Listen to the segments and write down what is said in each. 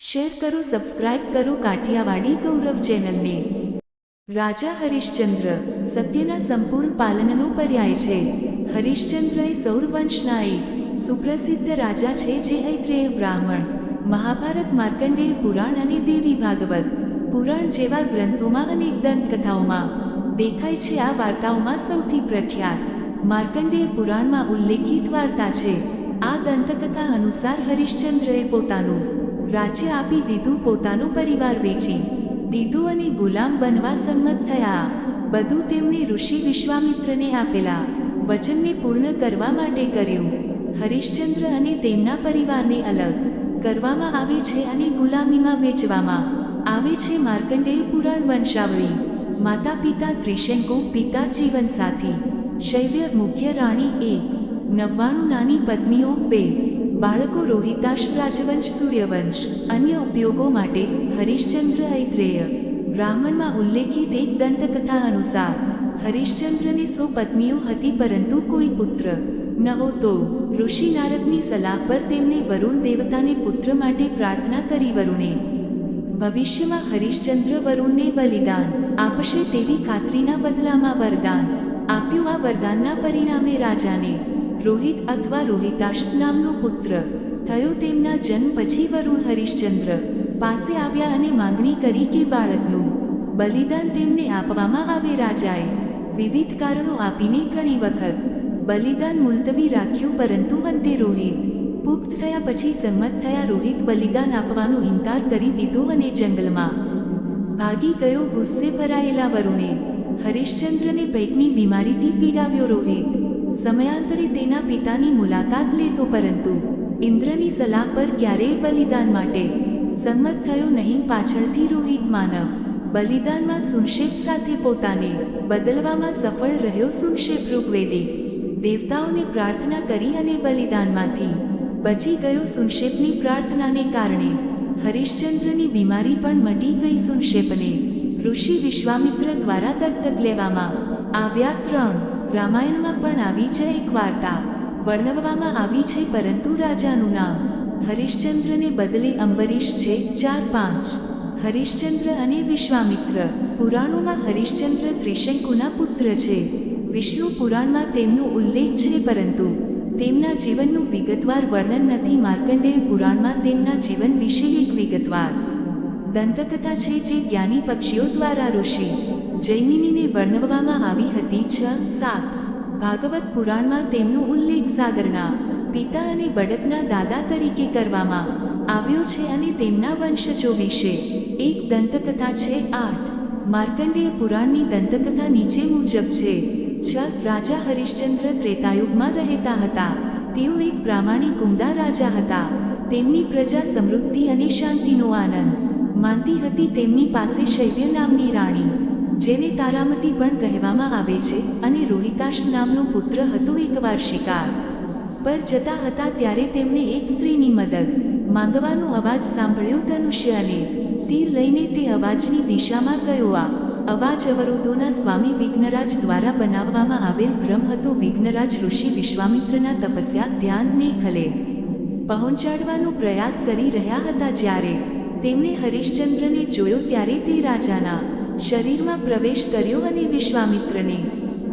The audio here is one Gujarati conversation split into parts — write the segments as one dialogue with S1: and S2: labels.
S1: શેર કરો, સબસ્ક્રાઇબ કરો કાઠિયાવાડી ગૌરવ ચેનલને. રાજા હરિશ્ચંદ્ર, સત્યના સંપૂર્ણ પાલનનો પર્યાય છે. હરિશ્ચંદ્ર એ સૌરવંશના એક સુપ્રસિદ્ધ રાજા છે, જે ઐત્રેય બ્રાહ્મણ, મહાભારત માર્કંડેય પુરાણ અને દેવી ભાગવત, પુરાણ જેવા ગ્રંથોમાં અનેક દંતકથાઓમાં દેખાય છે. આ વાર્તાઓમાં સૌથી પ્રખ્યાત માર્કંડેય પુરાણમાં ઉલ્લેખિત વાર્તા છે. આ દંતકથા અનુસાર હરિશ્ચંદ્રએ પોતાનું રાજ્ય આપી દીધું પોતાનો પરિવાર વેચી. દીધું અને ગુલામ બનવા સંમત થયા. બધું તેમણે ઋષિ વિશ્વામિત્રને આપેલા. વચનને પૂર્ણ કરવા માટે કર્યું. હરિશ્ચંદ્ર અને તેમના પરિવારને અલગ કરવામાં આવે છે અને ગુલામીમાં વેચવામાં આવે છે માર્કંડેય પુરાણ વંશાવળી. માતા પિતા ત્રિશંકુ, પિતા જીવનસાથી. શૈવ્ય મુખ્ય રાણી એક. નવ્વાણું નાની પત્નીઓ, બે. બાળકો રોહિતાશ રાજવંશ સૂર્યવંશ, અન્ય ઉપયોગો માટે હરિશ્ચંદ્ર ઐત્રેય. બ્રાહ્મણમાં ઉલ્લેખિત એક દંતકથા અનુસાર, હરિશ્ચંદ્રને સો પત્નીઓ હતી પરંતુ કોઈ પુત્ર. નહોતો ઋષિ નારદની સલાહ પર તેમણે વરુણ દેવતાને પુત્ર માટે પ્રાર્થના કરી વરુણે. ભવિષ્યમાં હરિશ્ચંદ્ર વરુણને બલિદાન આપશે તેવી ખાતરીના બદલામાં વરદાન. આપ્યું આ વરદાનના પરિણામે રાજાને રોહિત અથવા રોહિતાશ નામનો પુત્ર. થયો તેમના જન્મ પછી વરુણ હરિશ્ચંદ્ર. પાસે આવ્યા અને માંગણી કરી કે બાળકનું બલિદાન તેમને આપવામાં આવે રાજાએ. વિવિધ કારણો આપીને ઘણી વખત બલિદાન મુલતવી રાખ્યું પરંતુ અંતે રોહિત પુખ્ત થયા પછી સંમત થયા રોહિત બલિદાન આપવાનો ઇનકાર કરી દીધો અને જંગલમાં ભાગી ગયો ગુસ્સે ભરાયેલા વરુણે. હરિશ્ચંદ્રને પેટની બીમારીથી પીડાવ્યો રોહિત. સમયાંતરે તેના પિતાની મુલાકાત લેતો પરંતુ ઇન્દ્રની સલાહ પર ક્યારેય બલિદાન માટે સંમત થયો નહીં. પાછળથી રોહિત માનવ બલિદાનમાં સુનશેપ સાથે પોતાને બદલવામાં સફળ રહ્યો સુનશેપ ઋગ્વેદિક દેવતાઓને પ્રાર્થના કરી અને બલિદાનમાંથી બચી ગયો સુનશેપની પ્રાર્થનાને કારણે હરિશ્ચંદ્રની બીમારી પણ મટી ગઈ સુનશેપને ઋષિ વિશ્વામિત્ર દ્વારા દત્તક લેવામાં આવ્યા ત્રણ રામાયણમાં પણ આવી છે એક વાર્તા. વર્ણવવામાં આવી છે પરંતુ રાજાનું નામ. હરિશ્ચંદ્રને બદલે અંબરીશ છે ચાર પાંચ. હરિશ્ચંદ્ર અને વિશ્વામિત્ર. પુરાણોમાં હરિશ્ચંદ્ર ત્રિશંકુના પુત્ર છે. વિષ્ણુ પુરાણમાં તેમનો ઉલ્લેખ છે પરંતુ તેમના જીવનનું વિગતવાર વર્ણન નથી માર્કંડેય પુરાણમાં તેમના જીવન વિશે એક વિગતવાર. દંતકથા છે જે જ્ઞાની પક્ષીઓ દ્વારા ઋષિ. જૈમિનીને વર્ણવવામાં આવી હતી છ સાત. ભાગવત પુરાણમાં તેમનો ઉલ્લેખ સાગરના પિતા અને બળદના દાદા તરીકે કરવામાં આવ્યો છે અને તેમના વંશજો વિશે એક દંતકથા છે આઠ. માર્કંડેય પુરાણની દંતકથા નીચે મુજબ છે, છ રાજા હરિશ્ચંદ્ર ત્રેતાયુગમાં રહેતા હતા. તેઓ એક પ્રામાણિક ઉમદા રાજા હતા. તેમની પ્રજા સમૃદ્ધિ અને શાંતિનો આનંદ. માનતી હતી તેમની પાસે શૈવ્ય નામની રાણી. જેને તારામતી પણ કહેવામાં આવે છે અને રોહિતાશ નામનો પુત્ર હતો એકવાર શિકાર. પર જતા હતા ત્યારે તેમણે એક સ્ત્રીની મદદ. માંગવાનો અવાજ સાંભળ્યો ધનુષ્ય અને તીર લઈને તે અવાજની દિશામાં ગયો. આ અવાજ અવરોધોના સ્વામી વિઘ્નરાજ દ્વારા બનાવવામાં આવેલ ભ્રમ હતો. વિઘ્નરાજ ઋષિ વિશ્વામિત્રના તપસ્યા ધ્યાનને ખલે પહોંચાડવાનો પ્રયાસ કરી રહ્યા હતા જ્યારે તેમણે હરિશ્ચંદ્રને જોયો ત્યારે તે રાજાના શરીરમાં પ્રવેશ કર્યો અને વિશ્વામિત્રને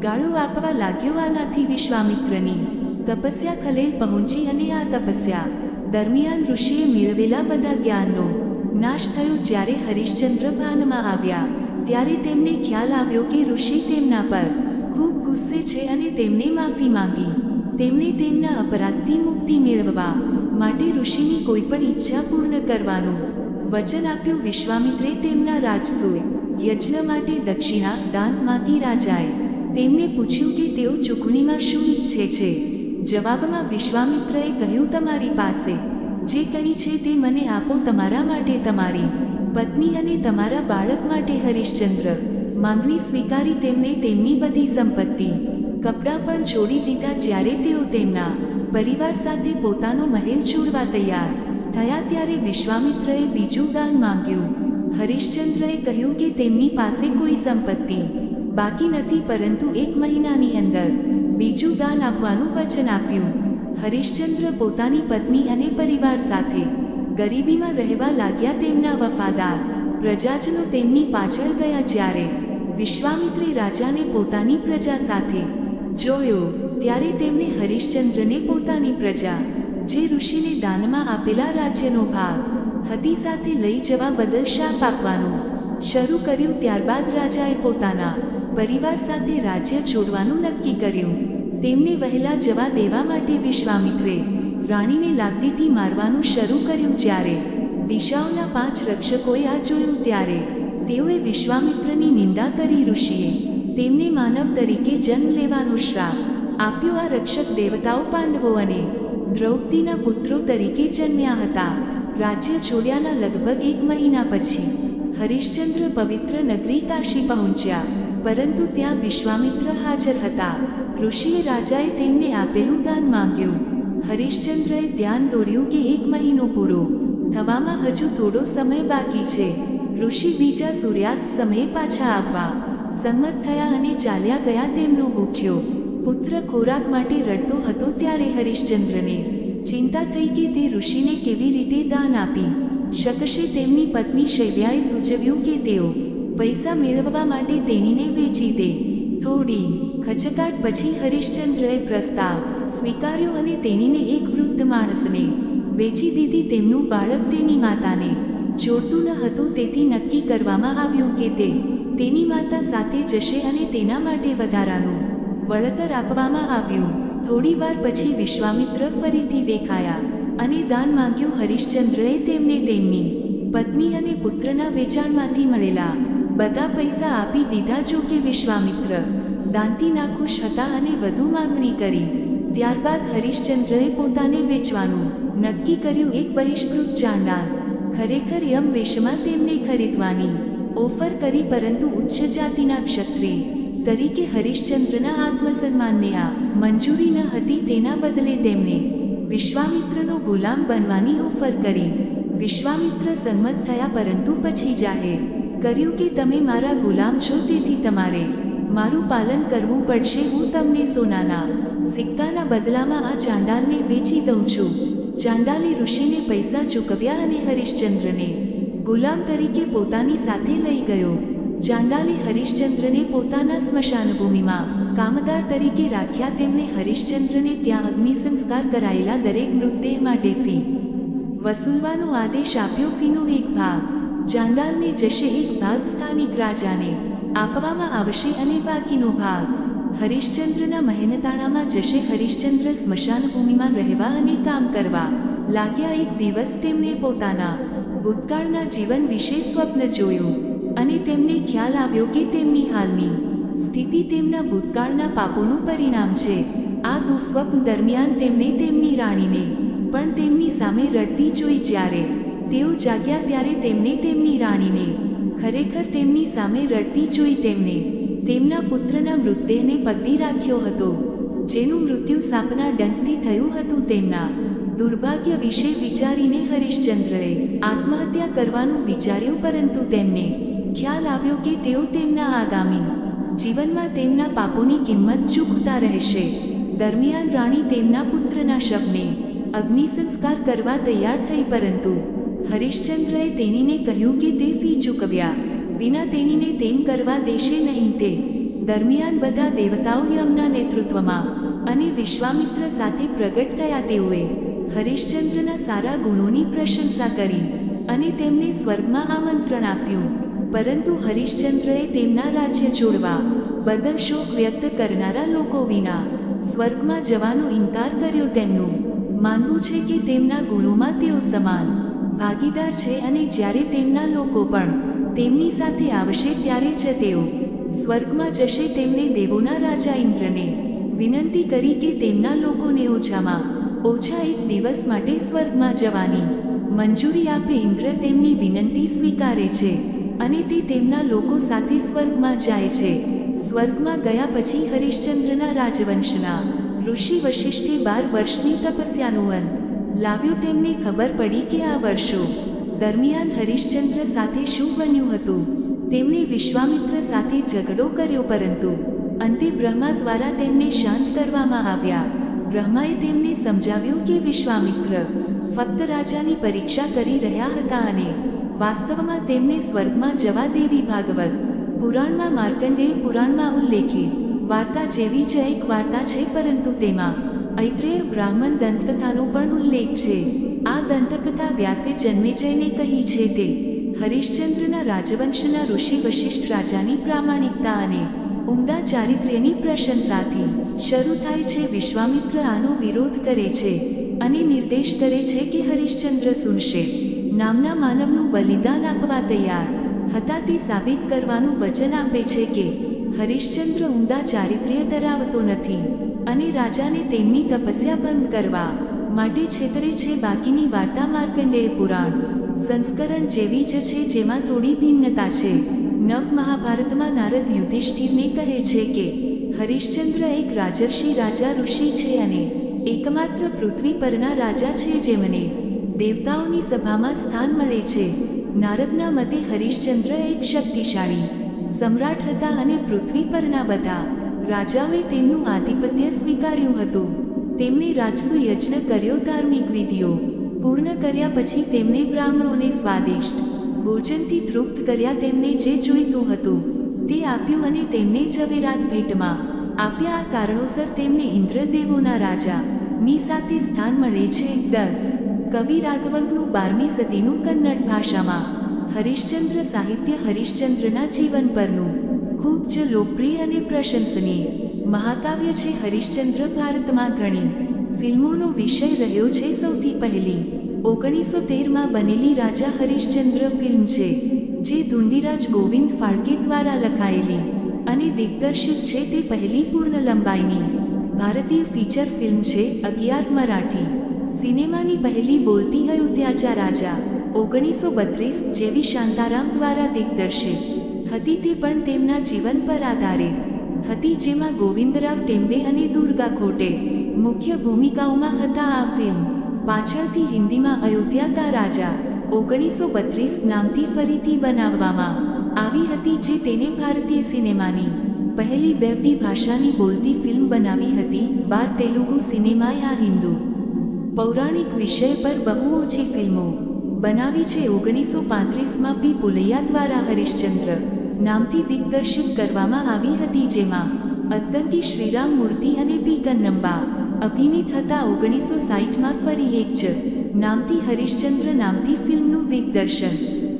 S1: ગાળો આપવા લાગ્યો આનાથી વિશ્વામિત્રની તપસ્યા ખલેલ પહોંચી અને આ તપસ્યા દરમિયાન ઋષિએ મેળવેલા બધા જ્ઞાનનો નાશ થયો. જ્યારે હરિશ્ચંદ્ર ભાનમાં આવ્યા, ત્યારે તેમને ખ્યાલ આવ્યો કે ઋષિ તેમના પર ખૂબ ગુસ્સે છે અને તેમને માફી માંગી. તેમણે તેમના અપરાધથી મુક્તિ મેળવવા માટે ઋષિની કોઈ પણ ઈચ્છા પૂર્ણ કરવાનું વચન આપ્યું. વિશ્વામિત્રે તેમના રાજસૂય યજ્ઞ માટે દક્ષિણા દાન માંગી રાજાએ તેમને પૂછ્યું કે તેઓ ચૂંટણીમાં શું ઈચ્છે છે? જવાબમાં વિશ્વામિત્રએ કહ્યું, તમારી પાસે જે કરી છે તે મને આપો, તમારા માટે તમારી પત્ની અને તમારા બાળક માટે હરિશ્ચંદ્ર. માંગણી સ્વીકારી તેમને તેમની બધી સંપત્તિ. કપડાં પણ છોડી દીધા જ્યારે તેઓ તેમના પરિવાર સાથે પોતાનો મહેલ છોડવા તૈયાર થયા ત્યારે વિશ્વામિત્રએ બીજું દાન માંગ્યું. હરિશ્ચંદ્રએ કહ્યું કે તેમની પાસે કોઈ સંપત્તિ બાકી નથી પરંતુ એક મહિનાની અંદર બીજું દાન આપવાનું વચન આપ્યું. હરિશ્ચંદ્ર પોતાની પત્ની અને પરિવાર સાથે ગરીબીમાં રહેવા લાગ્યા તેમના વફાદાર પ્રજાજનો તેમની પાછળ ગયા જ્યારે વિશ્વામિત્રે રાજાને પોતાની પ્રજા સાથે જોયો ત્યારે તેમણે હરિશ્ચંદ્રને પોતાની પ્રજા, જે ઋષિને દાનમાં આપેલા રાજ્યનો ભાગ હતી સાથે લઈ જવા બદલ શાપ આપવાનું. શરૂ કર્યું ત્યારબાદ રાજાએ પોતાના પરિવાર સાથે રાજ્ય છોડવાનું નક્કી કર્યું. તેમને વહેલા જવા દેવા માટે વિશ્વામિત્રે રાણીને લાકડીથી મારવાનું શરૂ કર્યું જ્યારે દિશાઓના પાંચ રક્ષકોએ આ જોયું ત્યારે તેઓએ વિશ્વામિત્રની નિંદા કરી ઋષિએ તેમને માનવ તરીકે જન્મ લેવાનો શ્રાપ આપ્યો. આ રક્ષક દેવતાઓ પાંડવો અને દ્રૌપદીના પુત્રો તરીકે જન્મ્યા હતા. રાજ્ય છોડ્યાના લગભગ એક મહિના પછી હરિશ્ચંદ્ર પવિત્ર નગરી કાશી પહોંચ્યા, પરંતુ ત્યાં વિશ્વામિત્ર હાજર હતા. ઋષિએ રાજાએ તેમને આપેલું દાન માંગ્યું. હરિશ્ચંદ્રએ ધ્યાન દોર્યું કે એક મહિનો પૂરો થવામાં હજુ થોડો સમય બાકી છે. ઋષિ બીજા સૂર્યાસ્ત સમયે પાછા આવવા સંમત થયા અને ચાલ્યા ગયા તેમનો ભૂખ્યો પુત્ર ખોરાક માટે રડતો હતો ત્યારે હરિશ્ચંદ્રને ચિંતા થઈ કે તે ઋષિને કેવી રીતે દાન આપી? શકશે તેમની પત્ની શૈવ્યાએ સૂચવ્યું કે તેઓ પૈસા મેળવવા માટે તેણીને વેચી દે. થોડી ખચકાટ પછી હરિશ્ચંદ્રએ પ્રસ્તાવ સ્વીકાર્યો અને તેણીને એક વૃદ્ધ માણસને વેચી દીધી. તેમનું બાળક તેની માતાને જોડતું ન હતું, તેથી નક્કી કરવામાં આવ્યું કે તે તેની માતા સાથે જશે અને તેના માટે વધારાનું વળતર આપવામાં આવ્યું. થોડી વાર પછી વિશ્વામિત્ર ફરીથી દેખાયા અને દાન માંગ્યું હરિશ્ચંદ્રએ તેમને તેમની પત્ની અને પુત્રના વેચાણમાંથી મળેલા બધા પૈસા આપી દીધા જો કે વિશ્વામિત્ર દાનથી નાખુશ હતા અને વધુ માંગણી કરી. ત્યારબાદ હરિશ્ચંદ્રએ પોતાને વેચવાનું નક્કી કર્યું એક બહિષ્કૃત જાણનાર ખરેખર યમ વેશમાં તેમને ખરીદવાની ઓફર કરી પરંતુ ઉચ્ચ જાતિના ક્ષત્રિય તરીકે હરિશ્ચંદ્રના આત્મસન્માનને આ મંજૂરી ન હતી તેના બદલે તેમણે વિશ્વામિત્રનો ગુલામ બનવાની ઓફર કરી. વિશ્વામિત્ર સંમત થયા પરંતુ પછી જાહેર કર્યું કે તમે મારા ગુલામ છો તેથી તમારે મારું પાલન કરવું પડશે. હું તમને સોનાના સિક્કાના બદલામાં આ ચાંડાલને વેચી દઉં છું. ચાંડાલે ઋષિને પૈસા ચૂકવ્યા અને હરિશ્ચંદ્રને ગુલામ તરીકે પોતાની સાથે લઈ ગયો. ચાંડાલે હરિશ્ચંદ્રને પોતાના સ્મશાનભૂમિમાં કામદાર તરીકે રાખ્યા તેમણે હરિશ્ચંદ્રને ત્યાં અગ્નિ સંસ્કાર કરાયેલા દરેક મૃતદેહ માટે ફી. વસૂલવાનો આદેશ આપ્યો ફીનો એક ભાગ. ચાંદાલને જશે એક ભાગ સ્થાનિક રાજાને. આપવામાં આવશે અને બાકીનો ભાગ. હરિશ્ચંદ્રના મહેનતાણામાં જશે હરિશ્ચંદ્ર સ્મશાનભૂમિમાં રહેવા અને કામ કરવા. લાગ્યા એક દિવસ તેમણે પોતાના ભૂતકાળના જીવન વિશે સ્વપ્ન જોયું. અને તેમને ખ્યાલ આવ્યો કે તેમની હાલની સ્થિતિ તેમના ભૂતકાળના પાપોનું પરિણામ છે. આ દુઃસ્વપ્ન દરમિયાન તેમણે તેમની રાણીને પણ તેમની સામે રડતી જોઈ જ્યારે તેઓ જાગ્યા ત્યારે તેમણે તેમની રાણીને ખરેખર તેમની સામે રડતી જોઈ તેમને તેમના પુત્રના મૃતદેહને પકડી રાખ્યો હતો. જેનું મૃત્યુ સાપના ડંખથી થયું હતું તેમના દુર્ભાગ્ય વિશે વિચારીને હરિશ્ચંદ્રએ આત્મહત્યા કરવાનું વિચાર્યું પરંતુ તેમને ખ્યાલ આવ્યો કે તેઓ તેમના આગામી જીવનમાં તેમના પાપોની કિંમત ચૂકતા રહેશે. દરમિયાન રાણી તેમના પુત્રના શબને અગ્નિ સંસ્કાર કરવા તૈયાર થઈ, પરંતુ હરિશ્ચંદ્રએ તેણીને કહ્યું કે તે ફી ચૂકવ્યા વિના તેણીને તેમ કરવા દેશે નહીં તે. દરમિયાન બધા દેવતાઓ યમના નેતૃત્વમાં અને વિશ્વામિત્ર સાથે પ્રગટ થયા તેઓએ હરિશ્ચંદ્રના સારા ગુણોની પ્રશંસા કરી અને તેમને સ્વર્ગમાં આમંત્રણ આપ્યું. પરંતુ હરિશ્ચંદ્રએ તેમના રાજ્ય છોડવા બદલ શોક વ્યક્ત કરનારા લોકો વિના સ્વર્ગમાં જવાનો ઇનકાર કર્યો તેમનું. માનવું છે કે તેમના ગુણોમાં તેઓ સમાન, ભાગીદાર છે અને જ્યારે તેમના લોકો પણ તેમની સાથે આવશે ત્યારે જ તેઓ સ્વર્ગમાં જશે તેમણે દેવોના રાજા ઇન્દ્રને વિનંતી કરી કે તેમના લોકોને ઓછામાં ઓછા એક દિવસ માટે સ્વર્ગમાં જવાની મંજૂરી આપે ઇન્દ્ર તેમની વિનંતી સ્વીકારે છે. અને તે તેમના લોકો સાથે સ્વર્ગમાં જાય છે. સ્વર્ગમાં ગયા પછી હરિશ્ચંદ્રના રાજવંશના ઋષિ વશિષ્ઠે બાર વર્ષની તપસ્યાનું અંત લાવ્યું. તેમને ખબર પડી કે આ વર્ષો દરમિયાન હરિશ્ચંદ્ર સાથે શું બન્યું હતું. તેમણે વિશ્વામિત્ર સાથે ઝઘડો કર્યો પરંતુ અંતે બ્રહ્મા દ્વારા તેમને શાંત કરવામાં આવ્યા. બ્રહ્માએ તેમને સમજાવ્યું કે વિશ્વામિત્ર ફક્ત રાજાની પરીક્ષા કરી રહ્યા હતા અને વાસ્તવમાં તેમને સ્વર્ગમાં જવા દેવી ભાગવત. પુરાણમાં માર્કંડેય પુરાણમાં ઉલ્લેખિત, વાર્તા જેવી જ એક વાર્તા છે પરંતુ તેમાં ઐત્રેય બ્રાહ્મણ દંતકથાનો પણ ઉલ્લેખ છે. આ દંતકથા વ્યાસે જન્મેજયને કહી છે તે હરિશ્ચંદ્રના રાજવંશના ઋષિ વશિષ્ઠ રાજાની પ્રામાણિકતા અને ઉમદા ચારિત્ર્યની પ્રશંસાથી શરૂ થાય છે વિશ્વામિત્ર આનો વિરોધ કરે છે અને નિર્દેશ કરે છે કે હરિશ્ચંદ્ર સુનશે. નામના માનવનું બલિદાન આપવા તૈયાર. હતા તે સાબિત કરવાનું વચન આપે છે કે, હરિશ્ચંદ્ર ઉમદા ચારિત્ર્ય ધરાવતો નથી અને રાજાને તેમની તપસ્યા બંધ કરવા માટે છેતરે છે બાકીની વાર્તા માર્કંડેય પુરાણ. સંસ્કરણ જેવી જ છે જેમાં થોડી ભિન્નતા છે. નવ મહાભારતમાં નારદ યુધિષ્ઠિરને કહે છે કે, હરિશ્ચંદ્ર એક રાજર્ષિ રાજા ઋષિ છે અને એકમાત્ર પૃથ્વી પરના રાજા છે જેમને દેવતાઓની સભામાં સ્થાન મળે છે. નારદના મતે હરિશ્ચંદ્ર એક શક્તિશાળી, સમ્રાટ હતા અને પૃથ્વી પરના બધા. રાજાઓએ તેમનું આધિપત્ય સ્વીકાર્યું હતું. તેમણે રાજસુ યજ્ઞ કર્યો ધાર્મિક વિધિઓ. પૂર્ણ કર્યા પછી તેમણે બ્રાહ્મણોને સ્વાદિષ્ટ ભોજનથી તૃપ્ત કર્યા તેમને જે જોઈતું હતું. તે આપ્યું અને તેમને ઝવેરાત ભેટમાં આપ્યા. આ કારણોસર તેમને ઇન્દ્રદેવોના રાજા ની સાથે સ્થાન મળે છે. દસ કવિ રાઘવકનું બારમી સદીનું કન્નડ ભાષામાં. હરિશ્ચંદ્ર સાહિત્ય હરિશ્ચંદ્રના જીવન પરનું ખૂબ જ લોકપ્રિય અને પ્રશંસનીય. મહાકાવ્ય છે હરિશ્ચંદ્ર ભારતમાં ઘણી. ફિલ્મોનો વિષય રહ્યો છે સૌથી પહેલી. ઓગણીસો તેરમાં બનેલી રાજા હરિશ્ચંદ્ર ફિલ્મ છે, જે ધુંડીરાજ ગોવિંદ ફાળકે દ્વારા લખાયેલી અને દિગ્દર્શિત છે તે પહેલી પૂર્ણ લંબાઈની ભારતીય ફીચર ફિલ્મ છે અગિયાર મરાઠી. સિનેમાની પહેલી બોલતી અયોધ્યાચા રાજા, ઓગણીસો બત્રીસ જેવી શાંતારામ દ્વારા દિગ્દર્શિત. હતી તે પણ તેમના જીવન પર આધારિત. હતી જેમાં ગોવિંદરાવ ટેમ્બે અને દુર્ગા ખોટે મુખ્ય ભૂમિકાઓમાં હતા આ ફિલ્મ. પાછળથી હિન્દીમાં અયોધ્યા કા રાજા, ઓગણીસો બત્રીસ નામથી ફરીથી બનાવવામાં આવી હતી જે તેને ભારતીય સિનેમાની પહેલી બેવડી ભાષાની બોલતી ફિલ્મ બનાવી હતી, બાર તેલુગુ સિનેમાએ આ હિન્દુ પૌરાણિક વિષય પર બહુ ઓછી ફિલ્મો. બનાવી છે ઓગણીસો પાંત્રીસમાં પી. પુલૈયા દ્વારા હરિશ્ચંદ્ર. નામથી દિગ્દર્શિત કરવામાં આવી હતી જેમાં અદ્દંકી શ્રીરામ મૂર્તિ અને પી. કન્નંબા અભિનીત હતા ઓગણીસો સાહીઠમાં ફરી એક જ. નામથી હરિશ્ચંદ્ર નામથી ફિલ્મનું દિગ્દર્શન.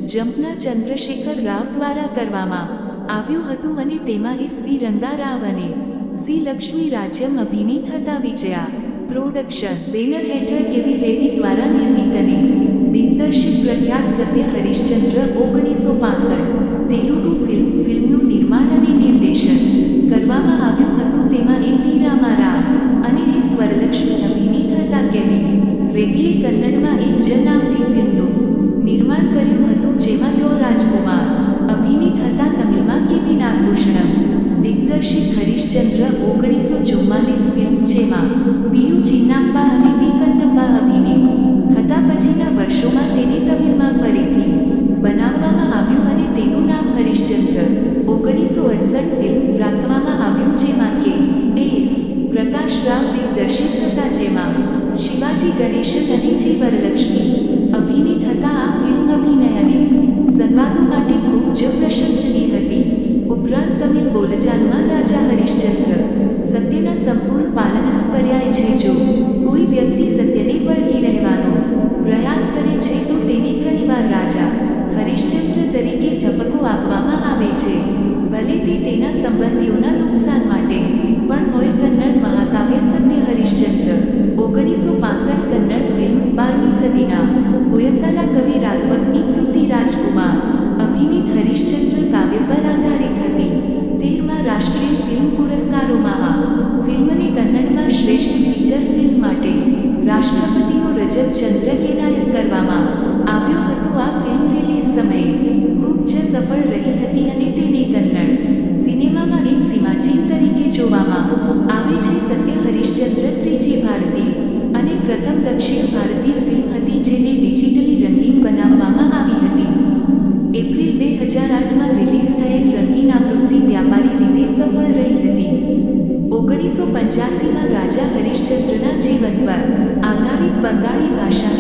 S1: જંપના ચંદ્રશેખર રાવ દ્વારા કરવામાં આવ્યું હતું અને તેમાં એસ. વી. રંગા રાવ અને સી. લક્ષ્મી રાજ્યમ અભિનીત હતા વિજયા. પ્રોડક્શન બેનર હેઠળ કેવી રેડ્ડી દ્વારા નિર્મિત અને દિગ્દર્શિત પ્રખ્યાત સત્ય હરિશ્ચંદ્ર ઓગણીસો પાસઠ તેલુગુ ફિલ્મ, ફિલ્મનું નિર્માણ અને નિર્દેશન કરવામાં આવ્યું હતું. તેમાં એન ટી રામારાવ અને એસ વરલક્ષ્મી અભિનીત હતા કેવી રેડ્ડીએ કન્નડમાં એક જનાવતી ફિલ્મનું નિર્માણ કર્યું હતું, જેમાં તેઓ રાજકુમાર અભિનીત હતા તમિલમાં કેવી નાગભૂષણમ દિગ્દર્શિત હરિશ્ચંદ્ર ઓગણીસો ચુમ્માલીસ જેમાં પીયુ ચિન્નાપ્પા અને પી અભિનીત હતા પછીના વર્ષોમાં તેને તમિલમાં ફરીથી બનાવવામાં આવ્યું અને તેનું નામ હરિશ્ચંદ્ર ઓગણીસો અડસઠ ફિલ્મ રાખવામાં આવ્યું, જેમાં કે એસ. પ્રકાશ રાવ દિગ્દર્શિત હતા, જેમાં શિવાજી ગણેશન અને જી રજત ચંદ્રક એનાયત કરવામાં આવ્યો હતો આ ફિલ્મ રિલીઝ સમયે. ખૂબ જ સફળ રહી હતી અને તેને કન્નડ સિનેમામાં એક સીમાચીન તરીકે જોવામાં આવે છે. સત્ય હરિશ્ચંદ્ર ત્રીજી ભારતીય અને પ્રથમ દક્ષિણ ભારતીય ફિલ્મ હતી જેને બંગાળી ભાષા